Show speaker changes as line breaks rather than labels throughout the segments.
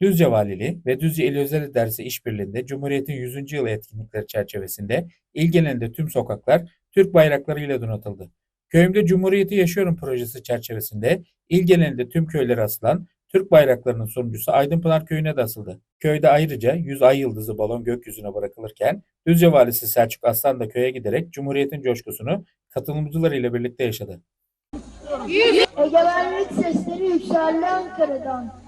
Düzce Valiliği ve Düzce İl Özel İdaresi işbirliğinde Cumhuriyet'in 100. yılı etkinlikleri çerçevesinde il genelinde tüm sokaklar Türk bayraklarıyla donatıldı. Köyümde Cumhuriyeti Yaşıyorum projesi çerçevesinde il genelinde tüm köylere asılan Türk bayraklarının sonuncusu Aydınpınar Köyü'ne de asıldı. Köyde ayrıca 100 ay yıldızı balon gökyüzüne bırakılırken Düzce Valisi Selçuk Aslan da köye giderek Cumhuriyet'in coşkusunu katılımcılarıyla birlikte yaşadı.
Egemenlik sesleri yükseldi Ankara'dan.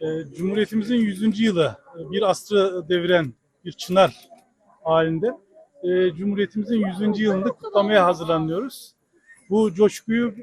Ee, Cumhuriyetimizin 100. yılı e, bir asrı deviren bir çınar halinde e, Cumhuriyetimizin 100. yılını kutlamaya hazırlanıyoruz. Bu coşkuyu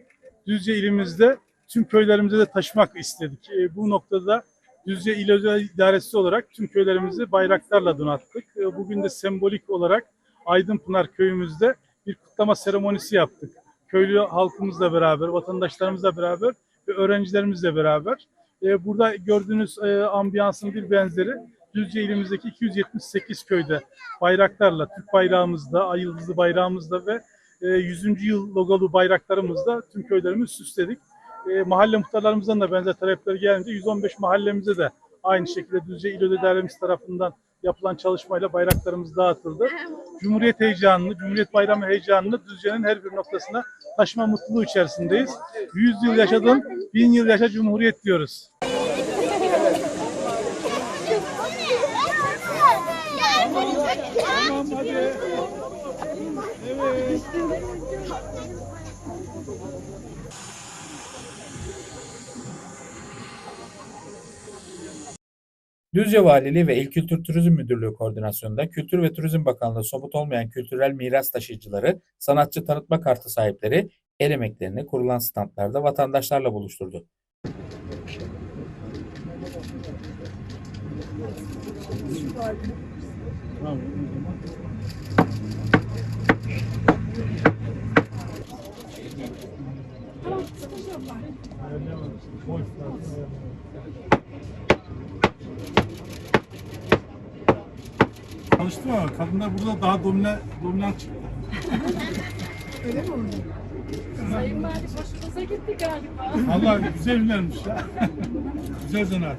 Düzce ilimizde tüm köylerimize de taşımak istedik. E, Bu noktada Düzce İl Özel İdaresi olarak tüm köylerimizi bayraklarla donattık. E, Bugün de sembolik olarak Aydınpınar köyümüzde bir kutlama seremonisi yaptık. Köylü halkımızla beraber, vatandaşlarımızla beraber ve öğrencilerimizle beraber. E, Burada gördüğünüz e, ambiyansın bir benzeri Düzce ilimizdeki 278 köyde bayraklarla, Türk bayrağımızda, ay yıldızlı bayrağımızda ve e, 100. yıl logolu bayraklarımızla tüm köylerimizi süsledik. E, mahalle muhtarlarımızdan da benzer talepler gelince 115 mahallemize de aynı şekilde Düzce İl Özel İdaremiz tarafından yapılan çalışmayla bayraklarımız dağıtıldı. Cumhuriyet heyecanını, Cumhuriyet Bayramı heyecanını Düzce'nin her bir noktasına taşıma mutluluğu içerisindeyiz. 100 yıl yaşadın, 1000 yıl yaşa Cumhuriyet diyoruz. Tamam hadi. Evet.
Düzce Valiliği ve İl Kültür Turizm Müdürlüğü koordinasyonunda Kültür ve Turizm Bakanlığı somut olmayan kültürel miras taşıyıcıları, sanatçı tanıtma kartı sahipleri el emeklerini kurulan standlarda vatandaşlarla buluşturdu.
Tamam. Çalıştım ama kadınlar burada daha domine, dominant çıktı.
Sayın Valim hoşumuza gitti galiba.
Allah güzel ünlenmiş ya. güzel zanaat.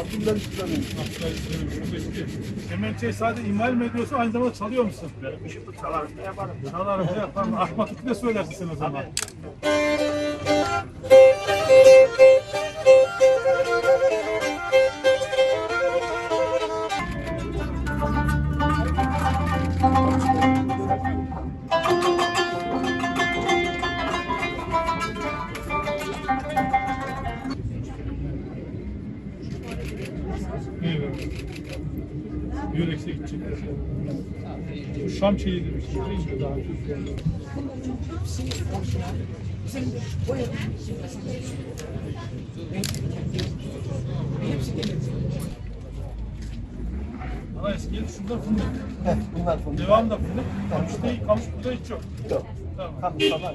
Abdülhamid İslam'ın Kemençeyi sadece imal mi ediyorsun aynı zamanda çalıyor musun? Bu çalarım da yaparım. Çalarım da yaparım. Ahmaklık ne söylersin sen o zaman? Evet. Yörekse gidecekler. Bu Şam değil mi? Daha Türkiye'de. Ama eski yıl şunlar fındık.
Heh, bunlar fındık.
Devam da fındık. Kamış değil, kamış burada hiç yok.
Yok.
Tamam.
Tamam, tamam.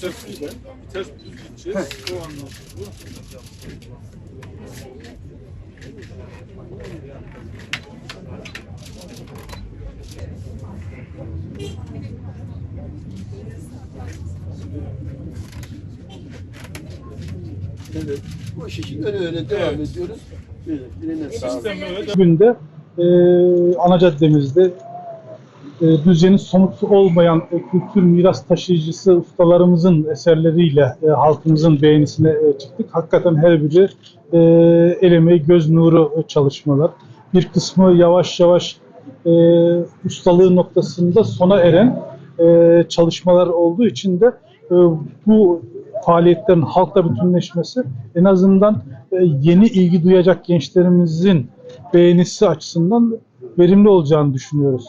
Ters düz gideceğiz. O anlamda bu.
Evet. Bu iş için öyle öyle devam
Evet.
ediyoruz. Böyle, birine sağlık.
Sistem böyle. Bugün de e, ana caddemizde e, Düzce'nin somut olmayan e, kültür miras taşıyıcısı ustalarımızın eserleriyle e, halkımızın beğenisine e, çıktık. Hakikaten her biri e, el emeği, göz nuru e, çalışmalar. Bir kısmı yavaş yavaş e, ustalığı noktasında sona eren e, çalışmalar olduğu için de e, bu faaliyetlerin halkla bütünleşmesi en azından e, yeni ilgi duyacak gençlerimizin beğenisi açısından verimli olacağını düşünüyoruz.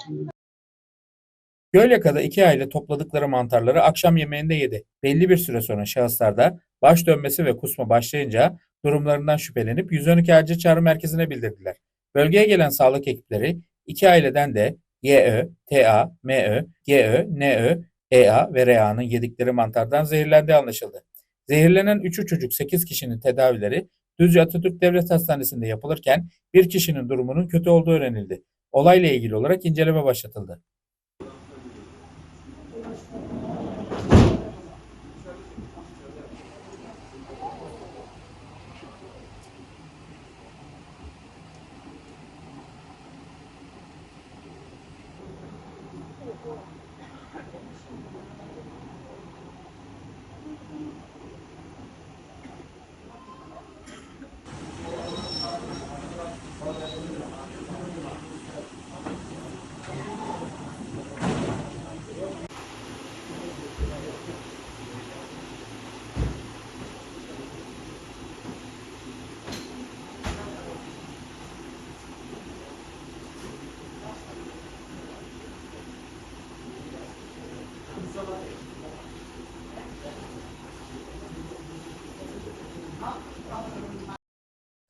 Gölyaka'da iki aile topladıkları mantarları akşam yemeğinde yedi. Belli bir süre sonra şahıslarda baş dönmesi ve kusma başlayınca durumlarından şüphelenip 112 acil çağrı merkezine bildirdiler. Bölgeye gelen sağlık ekipleri iki aileden de YÖ, TA, MÖ, GÖ, NÖ, EA ve RA'nın yedikleri mantardan zehirlendiği anlaşıldı. Zehirlenen 3 çocuk 8 kişinin tedavileri Düzce Atatürk Devlet Hastanesi'nde yapılırken bir kişinin durumunun kötü olduğu öğrenildi. Olayla ilgili olarak inceleme başlatıldı.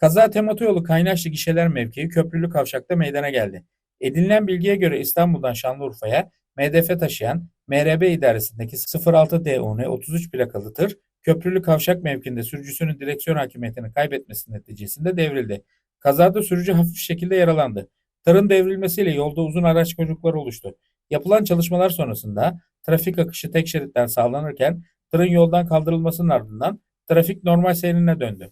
Kaza Tematoyolu Kaynaşlı Gişeler mevkii Köprülü Kavşak'ta meydana geldi. Edinilen bilgiye göre İstanbul'dan Şanlıurfa'ya MDF taşıyan MRB idaresindeki 06 DUN 33 plakalı tır Köprülü Kavşak mevkinde sürücüsünün direksiyon hakimiyetini kaybetmesi neticesinde devrildi. Kazada sürücü hafif şekilde yaralandı. Tırın devrilmesiyle yolda uzun araç kuyrukları oluştu. Yapılan çalışmalar sonrasında trafik akışı tek şeritten sağlanırken tırın yoldan kaldırılmasının ardından trafik normal seyrine döndü.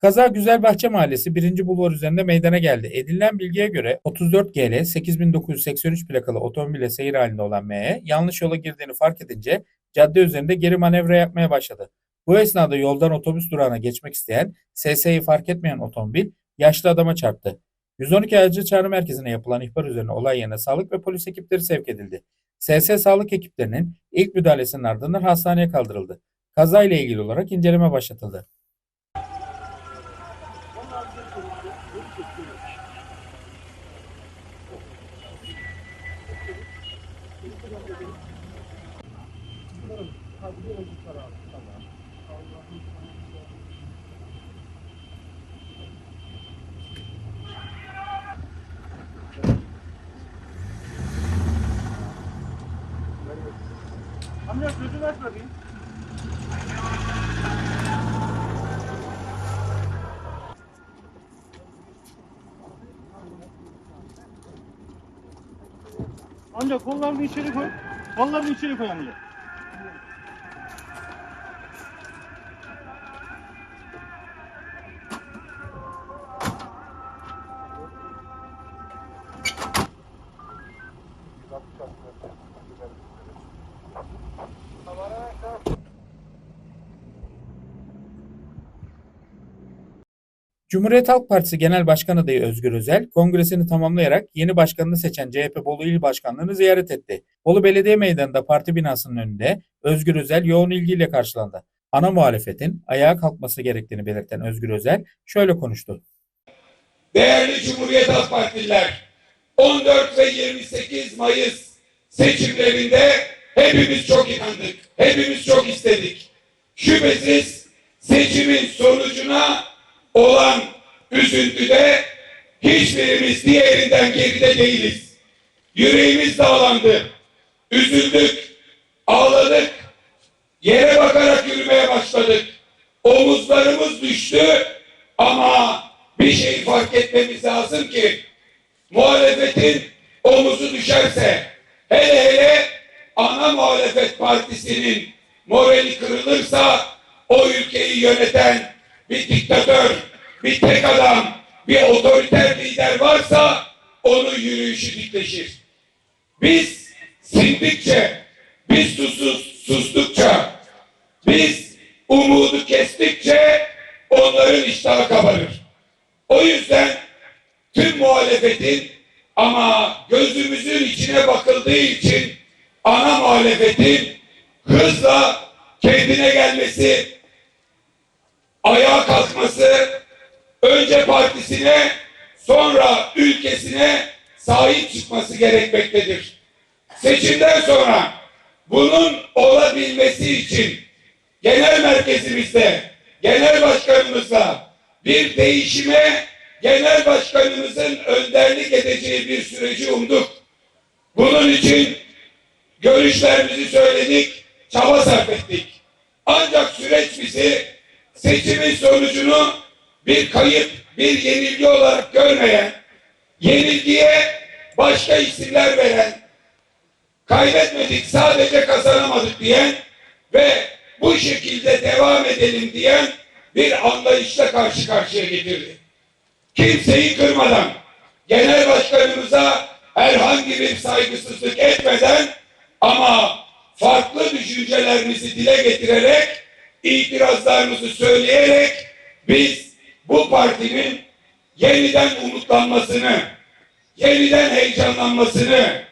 Kaza Güzelbahçe Mahallesi 1. Bulvar üzerinde meydana geldi. Edinilen bilgiye göre 34 GL 8983 plakalı otomobile seyir halinde olan M yanlış yola girdiğini fark edince cadde üzerinde geri manevra yapmaya başladı. Bu esnada yoldan otobüs durağına geçmek isteyen SS'yi fark etmeyen otomobil yaşlı adama çarptı. 112 acil çağrı merkezine yapılan ihbar üzerine olay yerine sağlık ve polis ekipleri sevk edildi. SS sağlık ekiplerinin ilk müdahalesinin ardından hastaneye kaldırıldı. Kazayla ilgili olarak inceleme başlatıldı.
Amca gözünü aç bakayım. Amca kollarını içeri koy. Onların içine koyamıyor.
Cumhuriyet Halk Partisi Genel Başkan Adayı Özgür Özel, kongresini tamamlayarak yeni başkanını seçen CHP Bolu İl Başkanlığı'nı ziyaret etti. Bolu Belediye Meydanı'nda parti binasının önünde Özgür Özel yoğun ilgiyle karşılandı. Ana muhalefetin ayağa kalkması gerektiğini belirten Özgür Özel şöyle konuştu.
Değerli Cumhuriyet Halk Partililer, 14 ve 28 Mayıs seçimlerinde hepimiz çok inandık, hepimiz çok istedik. Şüphesiz seçimin sonucuna olan üzüntüde hiçbirimiz diğerinden geride değiliz. Yüreğimiz dağlandı, üzüldük, ağladık, yere bakarak yürümeye başladık. Omuzlarımız düştü ama bir şey fark etmemiz lazım ki muhalefetin omuzu düşerse hele hele ana muhalefet partisinin morali kırılırsa o ülkeyi yöneten bir diktatör, bir tek adam, bir otoriter lider varsa onun yürüyüşü dikleşir. Biz sindikçe, biz susuz, sustukça, biz umudu kestikçe onların iştahı kabarır. O yüzden tüm muhalefetin ama gözümüzün içine bakıldığı için ana muhalefetin hızla kendine gelmesi, ayağa kalkması, önce partisine sonra ülkesine sahip çıkması gerekmektedir. Seçimden sonra bunun olabilmesi için genel merkezimizde, genel başkanımızla bir değişime genel başkanımızın önderlik edeceği bir süreci umduk. Bunun için görüşlerimizi söyledik, çaba sarf ettik. Ancak süreç bizi seçimin sonucunu bir kayıp, bir yenilgi olarak görmeyen, yenilgiye başka isimler veren, kaybetmedik sadece kazanamadık diyen ve bu şekilde devam edelim diyen bir anlayışla karşı karşıya getirdi. Kimseyi kırmadan, genel başkanımıza herhangi bir saygısızlık etmeden ama farklı düşüncelerimizi dile getirerek, itirazlarımızı söyleyerek biz bu partinin yeniden umutlanmasını, yeniden heyecanlanmasını,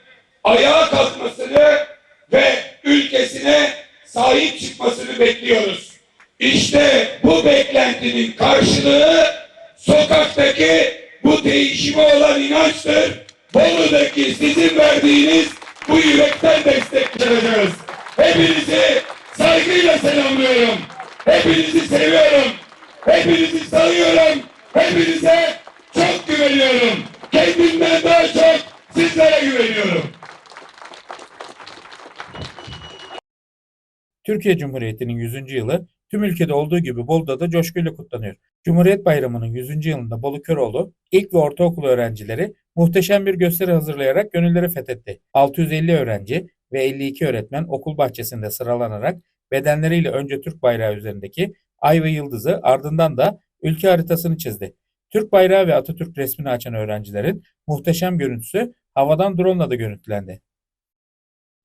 ayağa kalkmasını ve ülkesine sahip çıkmasını bekliyoruz. İşte bu beklentinin karşılığı sokaktaki bu değişime olan inançtır. Bolu'daki sizin verdiğiniz bu yürekten destek vereceğiz. Hepinizi saygıyla selamlıyorum. Hepinizi seviyorum. Hepinizi sayıyorum. Hepinize çok güveniyorum. Kendimden daha çok sizlere güveniyorum.
Türkiye Cumhuriyeti'nin 100. yılı tüm ülkede olduğu gibi Bolu'da da coşkuyla kutlanıyor. Cumhuriyet Bayramı'nın 100. yılında Bolu Köroğlu ilk ve ortaokul öğrencileri muhteşem bir gösteri hazırlayarak gönülleri fethetti. 650 öğrenci ve 52 öğretmen okul bahçesinde sıralanarak bedenleriyle önce Türk bayrağı üzerindeki ay ve yıldızı ardından da ülke haritasını çizdi. Türk bayrağı ve Atatürk resmini açan öğrencilerin muhteşem görüntüsü havadan drone da görüntülendi.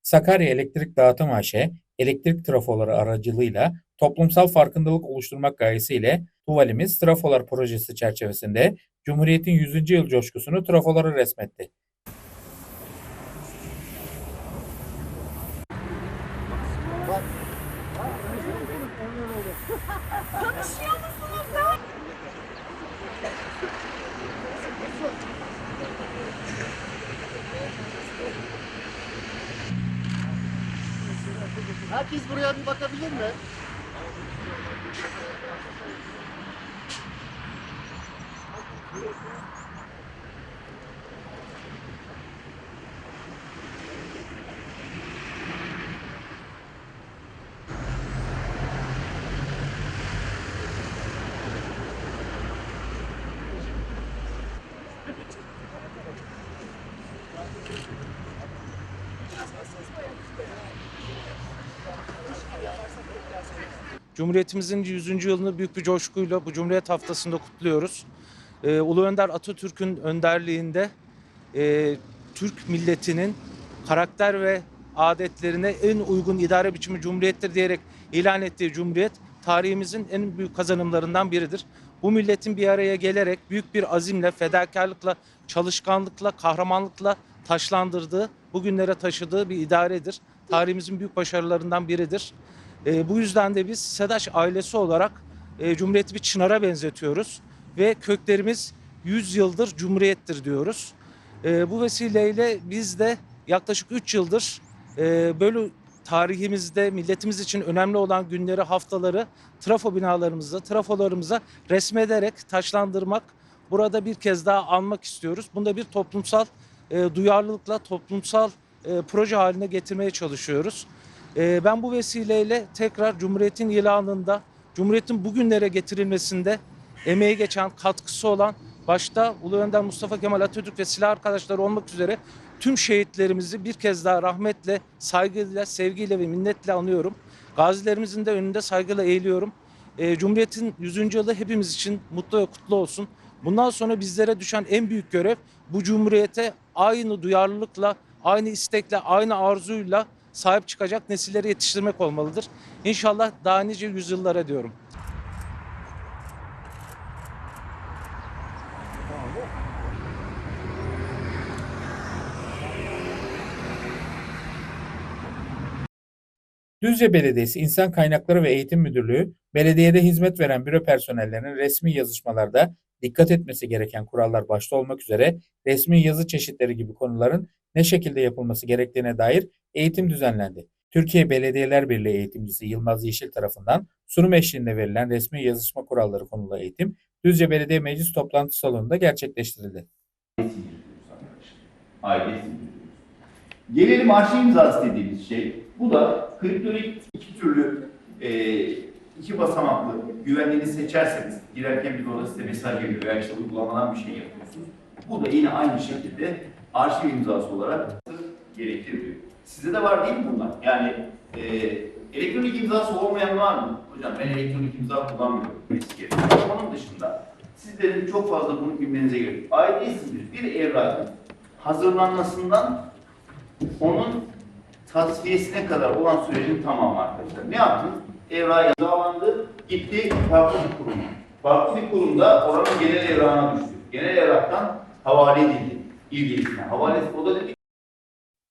Sakarya Elektrik Dağıtım AŞ, elektrik trafoları aracılığıyla toplumsal farkındalık oluşturmak gayesiyle Tuvalimiz Trafolar projesi çerçevesinde Cumhuriyet'in 100. yıl coşkusunu trafolara resmetti.
Herkes buraya bir bakabilir mi?
Cumhuriyetimizin 100. yılını büyük bir coşkuyla bu Cumhuriyet Haftası'nda kutluyoruz. Ee, Ulu Önder Atatürk'ün önderliğinde e, Türk milletinin karakter ve adetlerine en uygun idare biçimi Cumhuriyettir diyerek ilan ettiği Cumhuriyet tarihimizin en büyük kazanımlarından biridir. bu milletin bir araya gelerek büyük bir azimle, fedakarlıkla, çalışkanlıkla, kahramanlıkla taşlandırdığı, bugünlere taşıdığı bir idaredir. Tarihimizin büyük başarılarından biridir. E, bu yüzden de biz SEDAŞ ailesi olarak e, Cumhuriyeti bir çınara benzetiyoruz ve köklerimiz 100 yıldır Cumhuriyettir diyoruz. E, bu vesileyle biz de yaklaşık 3 yıldır e, böyle tarihimizde milletimiz için önemli olan günleri, haftaları trafo binalarımızda, trafolarımıza resmederek taşlandırmak, burada bir kez daha anmak istiyoruz. Bunda bir toplumsal e, duyarlılıkla, toplumsal e, proje haline getirmeye çalışıyoruz. E, ben bu vesileyle tekrar Cumhuriyet'in ilanında, Cumhuriyet'in bugünlere getirilmesinde emeği geçen, katkısı olan başta Ulu Önder Mustafa Kemal Atatürk ve silah arkadaşları olmak üzere tüm şehitlerimizi bir kez daha rahmetle, saygıyla, sevgiyle ve minnetle anıyorum. Gazilerimizin de önünde saygıyla eğiliyorum. E, Cumhuriyet'in 100. yılı hepimiz için mutlu ve kutlu olsun. Bundan sonra bizlere düşen en büyük görev bu Cumhuriyet'e aynı duyarlılıkla, aynı istekle, aynı arzuyla sahip çıkacak nesilleri yetiştirmek olmalıdır. İnşallah daha nice yüzyıllara diyorum.
Düzce Belediyesi İnsan Kaynakları ve Eğitim Müdürlüğü, belediyede hizmet veren büro personellerinin resmi yazışmalarda dikkat etmesi gereken kurallar başta olmak üzere resmi yazı çeşitleri gibi konuların ne şekilde yapılması gerektiğine dair eğitim düzenlendi. Türkiye Belediyeler Birliği eğitimcisi Yılmaz Yeşil tarafından sunum eşliğinde verilen resmi yazışma kuralları konulu eğitim Düzce Belediye Meclis Toplantı Salonu'nda gerçekleştirildi.
aile sindiriyoruz. Gelelim arşiv imzası dediğimiz şey. Bu da kriptonik iki türlü e, iki basamaklı güvenliğini seçerseniz girerken bir orada size mesaj geliyor veya işte uygulamadan bir şey yapıyorsunuz. Bu da yine aynı şekilde arşiv imzası olarak gerektiriyor. Sizde de var değil mi bunlar? Yani e, elektronik imzası olmayan var mı? Hocam ben elektronik imza kullanmıyorum. Yerim. Onun dışında sizlerin çok fazla bunu bilmenize gerek yok. Aile isimdir. Bir evrakın hazırlanmasından onun tasfiyesine kadar olan sürecin tamamı arkadaşlar. Ne yaptınız? Evrağı imzalandı, gitti farklı bir kuruma. Farklı bir kurumda oranın genel evrağına düştü. Genel evraktan havale edildi ilgilisine. Havalesi o da dedi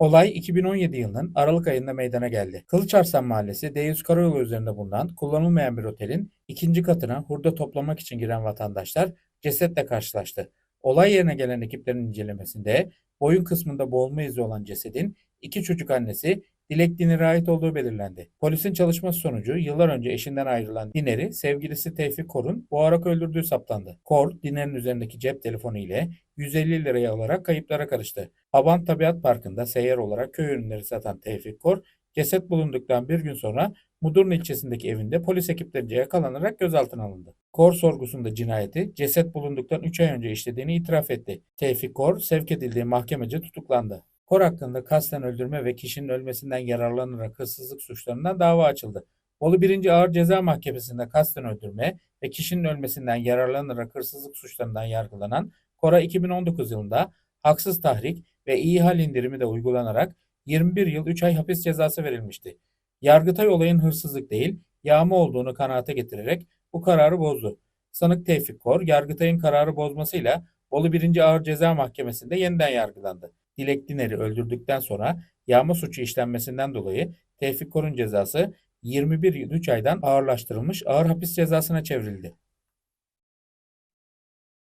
Olay 2017 yılının Aralık ayında meydana geldi. Kılıçarslan Mahallesi D100 Karayolu üzerinde bulunan kullanılmayan bir otelin ikinci katına hurda toplamak için giren vatandaşlar cesetle karşılaştı. Olay yerine gelen ekiplerin incelemesinde boyun kısmında boğulma izi olan cesedin iki çocuk annesi Dilek Diner'e ait olduğu belirlendi. Polisin çalışması sonucu yıllar önce eşinden ayrılan Diner'i sevgilisi Tevfik Kor'un boğarak öldürdüğü saptandı. Kor, Diner'in üzerindeki cep telefonu ile 150 lirayı alarak kayıplara karıştı. Haban Tabiat Parkı'nda seyyar olarak köy ürünleri satan Tevfik Kor, ceset bulunduktan bir gün sonra Mudurnu ilçesindeki evinde polis ekiplerince yakalanarak gözaltına alındı. Kor sorgusunda cinayeti ceset bulunduktan 3 ay önce işlediğini itiraf etti. Tevfik Kor sevk edildiği mahkemece tutuklandı. Kor hakkında kasten öldürme ve kişinin ölmesinden yararlanarak hırsızlık suçlarından dava açıldı. Bolu 1. Ağır Ceza Mahkemesi'nde kasten öldürme ve kişinin ölmesinden yararlanarak hırsızlık suçlarından yargılanan Kor'a 2019 yılında haksız tahrik ve iyi hal indirimi de uygulanarak 21 yıl 3 ay hapis cezası verilmişti. Yargıtay olayın hırsızlık değil, yağma olduğunu kanaate getirerek bu kararı bozdu. Sanık Tevfik Kor, Yargıtay'ın kararı bozmasıyla Bolu 1. Ağır Ceza Mahkemesi'nde yeniden yargılandı. Dilek Diner'i öldürdükten sonra yağma suçu işlenmesinden dolayı Tevfik Kor'un cezası 21 yıl 3 aydan ağırlaştırılmış ağır hapis cezasına çevrildi.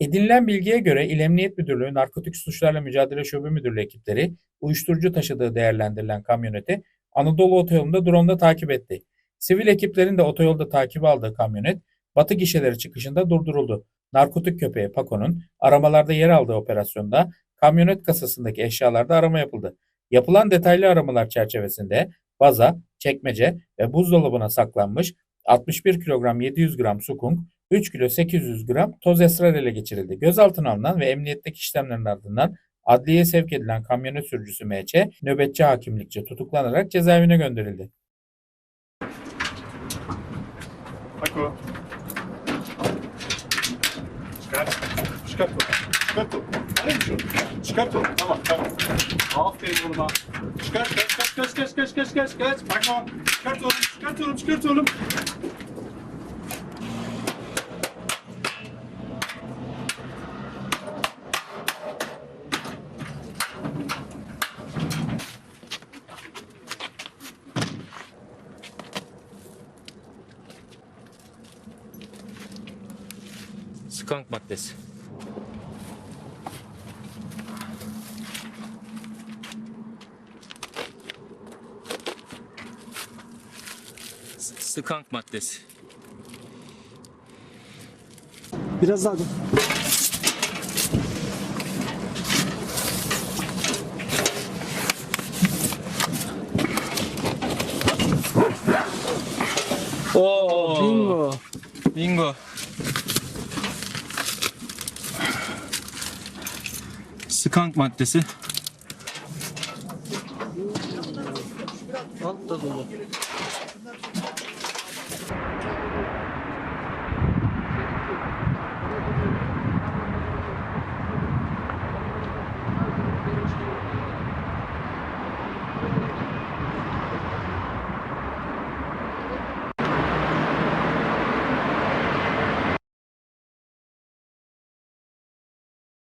Edinilen bilgiye göre İl Emniyet Müdürlüğü Narkotik Suçlarla Mücadele Şube Müdürlüğü ekipleri uyuşturucu taşıdığı değerlendirilen kamyoneti Anadolu Otoyolu'nda drone'da takip etti. Sivil ekiplerin de otoyolda takip aldığı kamyonet Batı gişeleri çıkışında durduruldu. Narkotik köpeği Paco'nun aramalarda yer aldığı operasyonda kamyonet kasasındaki eşyalarda arama yapıldı. Yapılan detaylı aramalar çerçevesinde baza, çekmece ve buzdolabına saklanmış 61 kilogram 700 gram sukunk, 3 kilo 800 gram toz esrar ele geçirildi. Gözaltına alınan ve emniyetteki işlemlerin ardından adliyeye sevk edilen kamyonet sürücüsü MÇ nöbetçi hakimlikçe tutuklanarak cezaevine gönderildi.
Ako. Çıkart. Çıkart. Çıkart şu. Çıkart onu. Tamam tamam. Aferin vurma. Çıkart kaç kaç kaç kaç kaç kaç kaç kaç. Bakma. Çıkart oğlum çıkart oğlum çıkart oğlum.
Skank maddesi. S- Skank maddesi.
Biraz daha.
Oo.
Bingo.
Bingo. Skank maddesi.
Altta dolu.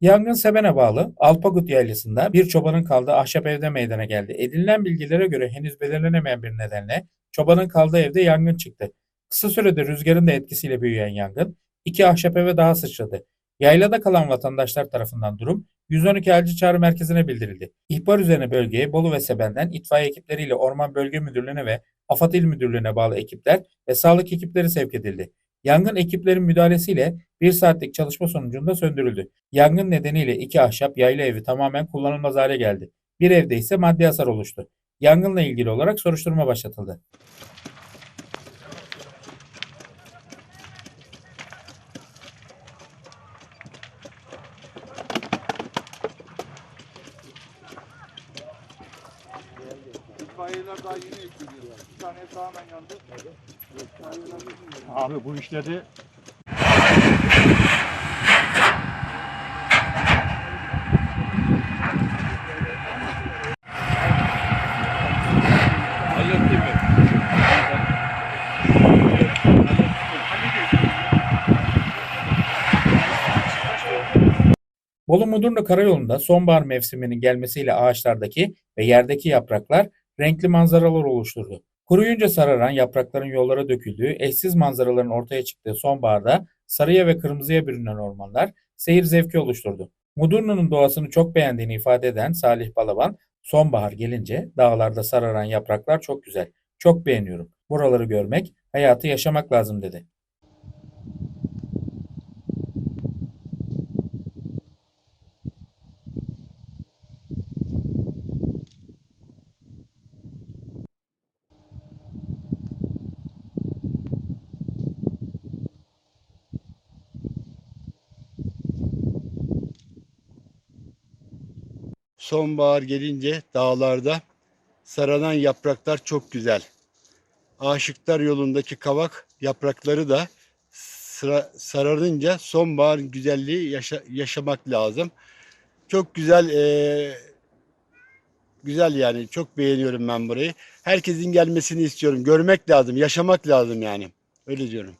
Yangın Seben'e bağlı Alpagut yaylasında bir çobanın kaldığı ahşap evde meydana geldi. Edinilen bilgilere göre henüz belirlenemeyen bir nedenle çobanın kaldığı evde yangın çıktı. Kısa sürede rüzgarın da etkisiyle büyüyen yangın iki ahşap eve daha sıçradı. Yaylada kalan vatandaşlar tarafından durum 112 acil çağrı merkezine bildirildi. İhbar üzerine bölgeye Bolu ve Seben'den itfaiye ekipleriyle Orman Bölge Müdürlüğü'ne ve AFAD İl Müdürlüğü'ne bağlı ekipler ve sağlık ekipleri sevk edildi. Yangın ekiplerin müdahalesiyle bir saatlik çalışma sonucunda söndürüldü. Yangın nedeniyle iki ahşap yayla evi tamamen kullanılmaz hale geldi. Bir evde ise maddi hasar oluştu. Yangınla ilgili olarak soruşturma başlatıldı.
Abi bu işleri
Bolu Mudurnu Karayolu'nda sonbahar mevsiminin gelmesiyle ağaçlardaki ve yerdeki yapraklar renkli manzaralar oluşturdu. Kuruyunca sararan yaprakların yollara döküldüğü, eşsiz manzaraların ortaya çıktığı sonbaharda sarıya ve kırmızıya bürünen ormanlar seyir zevki oluşturdu. Mudurnu'nun doğasını çok beğendiğini ifade eden Salih Balaban, sonbahar gelince dağlarda sararan yapraklar çok güzel, çok beğeniyorum. Buraları görmek, hayatı yaşamak lazım dedi.
Sonbahar gelince dağlarda saranan yapraklar çok güzel. Aşıklar yolundaki kavak yaprakları da sararınca sonbahar güzelliği yaşa- yaşamak lazım. Çok güzel eee, güzel yani çok beğeniyorum ben burayı. Herkesin gelmesini istiyorum. Görmek lazım, yaşamak lazım yani. Öyle diyorum.